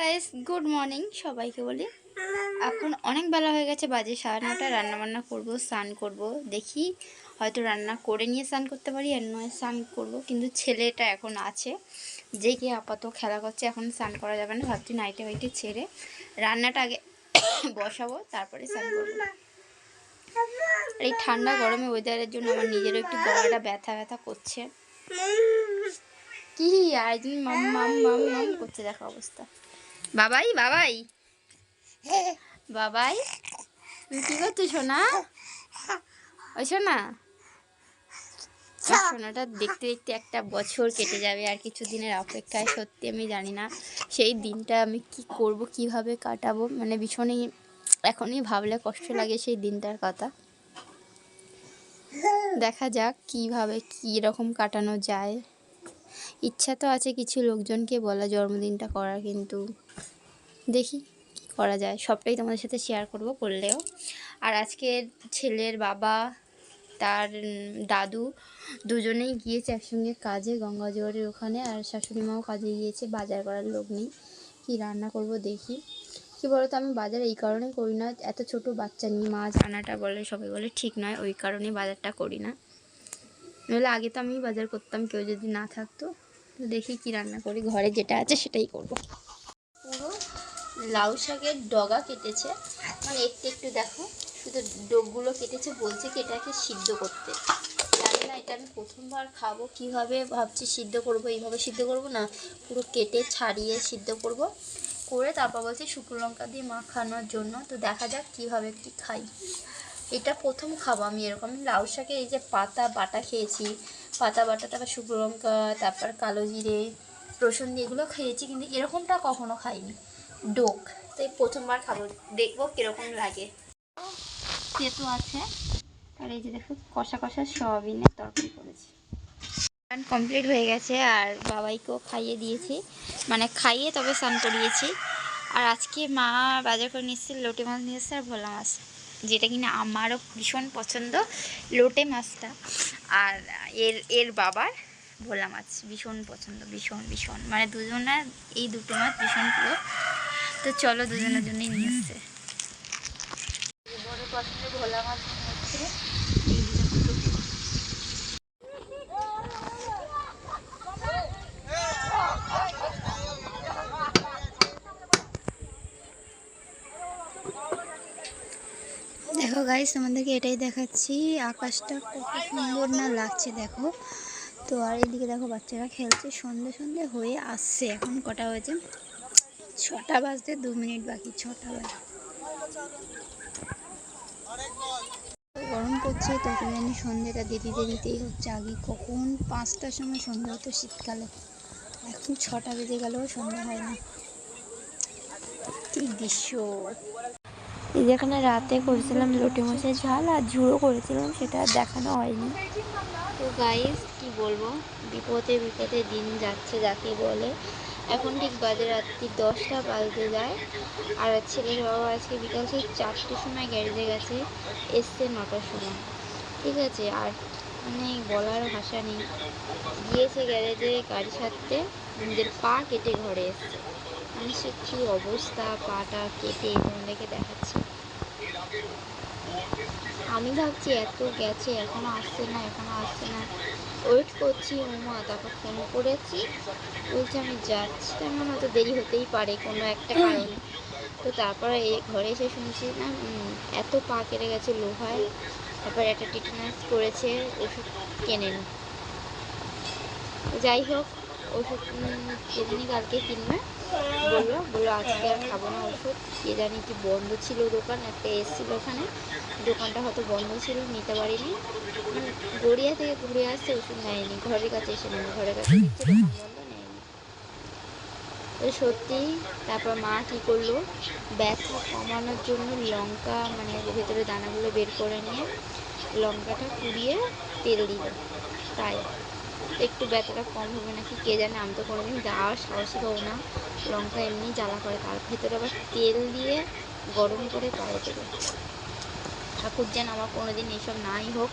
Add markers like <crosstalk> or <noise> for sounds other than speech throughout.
Guys good morning সবাইকে বলি। এখন অনেক বেলা হয়ে গেছে, বাজে সাড়ে নটা রান্না বান্না করব, স্নান করব। দেখি, হয়তো রান্না করে নিয়ে স্নান করতে পারি, আর নয় স্নান করব। কিন্তু ছেলেটা এখন আছে, যে কি আপাতত খেলা করছে, এখন স্নান করা যাবে না, ভাবছি নাইটে বাইটে ছেড়ে রান্নাটা আগে <coughs> বসাবো, তারপরে স্নান করব। এই ঠান্ডা গরমে ওয়েদারের জন্য আমার নিজেরও একটু গলাটা ব্যথা ব্যথা করছে। কি একদিন মাম মাম মাম মাম করছে, দেখো অবস্থা। বাবাই বাবাই। বাবাই, তুমি কি করছ, সোনা? ওই সোনা? সোনাটা দেখতে দেখতে একটা বছর কেটে যাবে আর কিছু দিনের অপেক্ষায়, সত্যি আমি জানি না সেই দিনটা আমি কি করব, কীভাবে কাটাবো। মানে ভীষণই, এখনই ভাবলে কষ্ট লাগে সেই দিনটার কথা। দেখা যাক কীভাবে কী রকম কাটানো যায়। ইচ্ছা তো আছে কিছু লোকজনকে বলা, জন্মদিনটা করার কিন্তু। দেখি কি করা যায়। সবটাই তোমাদের সাথে শেয়ার করব করলেও। আর আজকে ছেলের বাবা, তার দাদু দুজনেই গিয়েছে একসঙ্গে কাজে গঙ্গাজোয়ারের ওখানে। আর শাশুড়ি মাও কাজে গিয়েছে, বাজার করার লোক নেই। কী রান্না করব দেখি। কি বলতো, আমি বাজার এই কারণে করি না, এত ছোট বাচ্চা নিয়ে মাছ আনাটা বলে, সবাই বলে ঠিক নয়, ওই কারণেই বাজারটা করি না। নইলে আগে তো আমি বাজার করতাম, কেউ যদি না থাকতো দেখি কি রান্না করি, ঘরে যেটা আছে সেটাই করব। লাউ শাকের ডগা কেটেছে। মানে একটু একটু দেখো, শুধু ডোকগুলো কেটেছে, বলছে এটাকে সিদ্ধ করতে। জানি না এটা আমি প্রথমবার খাব, কীভাবে ভাবছি সিদ্ধ করব, এইভাবে সিদ্ধ করব না, পুরো কেটে ছাড়িয়ে সিদ্ধ করব। করে তারপর বলছে শুকনো লঙ্কা দিয়ে মাখানোর জন্য, তো দেখা যাক কীভাবে কি খাই। এটা প্রথম খাব আমি এরকম। লাউ শাকের এই যে পাতা বাটা খেয়েছি, পাতা বাটা, তারপর শুকনো লঙ্কা, তারপর কালো জিরে, রসুন দিয়ে এগুলো খেয়েছি, কিন্তু এরকমটা কখনো খাইনি। ডোক। তো এই প্রথমবার খাব। দেখব কীরকম লাগে। তেতো আছে, আর এই যে দেখো, কষা কষা সয়াবিনের তরকারি করেছি। স্নান কমপ্লিট হয়ে গেছে, আর বাবাইকেও খাইয়ে দিয়েছি। মানে খাইয়ে তবে স্নান করিয়েছি। আর আজকে মা বাজার করে নিয়ে এসেছে লোটে মাছ নিয়ে এসেছে আর ভোলা মাছ, যেটা কিনা আমারও ভীষণ পছন্দ, লোটে মাছটা। আর এর এর বাবার ভোলা মাছ ভীষণ পছন্দ, ভীষণ ভীষণ। মানে দুজনের, এই দুটো মাছ ভীষণ প্রিয়। তো চলো দুজনের জন্যই নিয়ে দুটো দেখো গাইস তোমাদেরকে এটাই দেখাচ্ছি। আকাশটা কত সুন্দর না লাগছে দেখো। তো আর এদিকে দেখো বাচ্চারা খেলছে, সন্ধে সন্ধে হয়ে আসছে। এখন কটা হয়েছে ছটা বাজতে দু মিনিট বাকি, ছটা বাজে। গরম পড়ছে তো জানি সন্ধেটা দিতে দিতেই হচ্ছে। আগে কখন? পাঁচটার সময় সন্ধ্যা হতো শীতকালে। এখন ছটা বেজে গেলেও সন্ধ্যা হয় না। কি দৃশ্য। এই যেখানে রাতে করেছিলাম লোটে মাছের ঝাল আর ঝুড়ো করেছিলাম, সেটা দেখানো হয়নি। তো গাইস কি বলব? বিপদে বিপদে দিন যাচ্ছে যাকে বলে। এখন ঠিক বাজে রাত্রি দশটা বাজতে যায়। আর ছেলের বাবা আজকে বিকাল সেই চারটের সময় গ্যারেজে গেছে, এসছে নটার সময়। ঠিক আছে, আর মানে বলার ভাষা নেই। গিয়েছে গ্যারেজে গাড়ি সারতে নিজের পা কেটে ঘরে এসছে। মানে সে কী অবস্থা, পাটা কেটে তোমাদেরকে দেখাচ্ছে। আমি ভাবছি এত গেছে, এখনও আসছে না, এখনও আসছে না। ওয়েট করছি, ওমা, তারপর ফোন করেছি। বলছে আমি যাচ্ছি তেমন হয়তো দেরি হতেই পারে কোনো একটা কারণে। তো তারপরে এই ঘরে এসে শুনছি, না এত পা কেটে গেছে লোহায়। তারপর একটা টিটেনাস করেছে, ওষুধ কেনেন যাই হোক, ওষুধ যেদিনই কালকে কিনবে। বলল বলল, আজকে আর খাব না ওষুধ। কে জানি কি বন্ধ ছিল দোকান, একটা এসেছিল ওখানে। দোকানটা হয়তো বন্ধ ছিল, নিতে পারিনি। মানে গড়িয়া থেকে ঘুরে আসছে, ওষুধ নেয়নি, ঘরের কাছে এসে নেয়নি, ঘরের কাছে নেয়নি। সত্যি, তারপর মা কী করল? ব্যথা কমানোর জন্য লঙ্কা মানে ভেতরে দানাগুলো বের করে নিয়ে লঙ্কাটা কুড়িয়ে তেল দিল। তাই, একটু ব্যথাটা কম হবে নাকি কে জানে, আমি তো কোনোদিন যাওয়ার সাহসই পাবো না। লঙ্কা এমনি জ্বালা করে, তার ভেতরে আবার তেল দিয়ে গরম করে পায়ে দেবে। ঠাকুর যেন আমার কোনোদিন এইসব নাই হোক।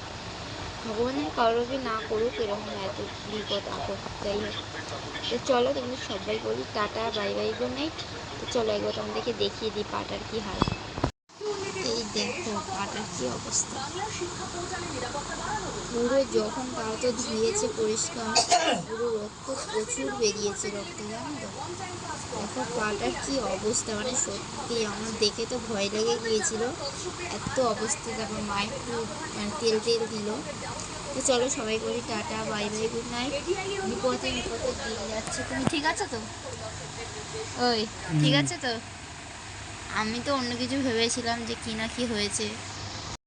ভগবানের কারোর না করুক এরকম এত বিপদ, আপদ, যাই হোক। তো চলো তোমাদের সবাই বলি tata bye bye good night তো চলো একবার তোমাদেরকে দেখিয়ে দিই পাটার কি হাল। কি অবস্থা? পুরো যখন তাও তো ধুয়েছে পরিষ্কার পুরো রক্ত প্রচুর বেরিয়েছে রক্ত জানো তো? দেখো পাটার কি অবস্থা মানে সত্যি আমার দেখে তো ভয় লেগে গিয়েছিল। এত অবস্থা তারপর মা একটু মানে তেল তেল দিল। তো চলো সবাই করি tata bye bye good night. বিপদে বিপদে দিয়ে যাচ্ছে। তুমি ঠিক আছো তো? ওই ঠিক আছে তো? আমি তো অন্য কিছু ভেবেছিলাম যে কি না কি হয়েছে।